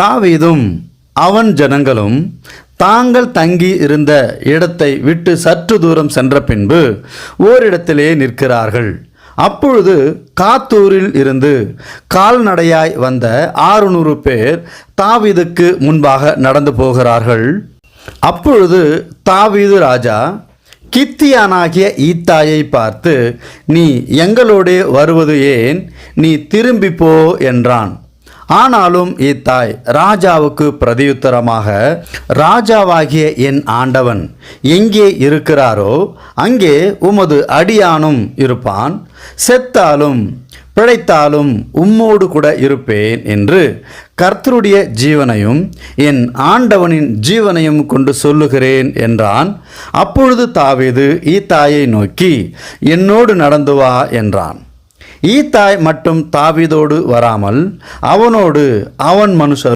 தாவீதும் அவன் ஜனங்களும் தாங்கள் தங்கி இருந்த இடத்தை விட்டு சற்று தூரம் சென்ற பின்பு ஓரிடத்திலே நிற்கிறார்கள். அப்பொழுது காத்தூரில் இருந்து கால்நடையாய் வந்த ஆறுநூறு பேர் தாவீதுக்கு முன்பாக நடந்து போகிறார்கள். அப்பொழுது தாவீது ராஜா கித்தியானாகிய ஈத்தாயை பார்த்து நீ எங்களோடே வருவது ஏன்? நீ திரும்பி போ என்றான். ஆனாலும் ஈத்தாய் ராஜாவுக்கு பிரதியுத்தரமாக ராஜாவாகிய என் ஆண்டவன் எங்கே இருக்கிறாரோ அங்கே உமது அடியானும் இருப்பான். செத்தாலும் பிழைத்தாலும் உம்மோடு கூட இருப்பேன் என்று கர்த்தருடைய ஜீவனையும் என் ஆண்டவனின் ஜீவனையும் கொண்டு சொல்லுகிறேன் என்றான். அப்பொழுது தாவீது ஈத்தாயை நோக்கி என்னோடு நடந்து வா என்றான். ஈத்தாய் மட்டும் தாவிதோடு வராமல் அவனோடு அவன் மனுஷர்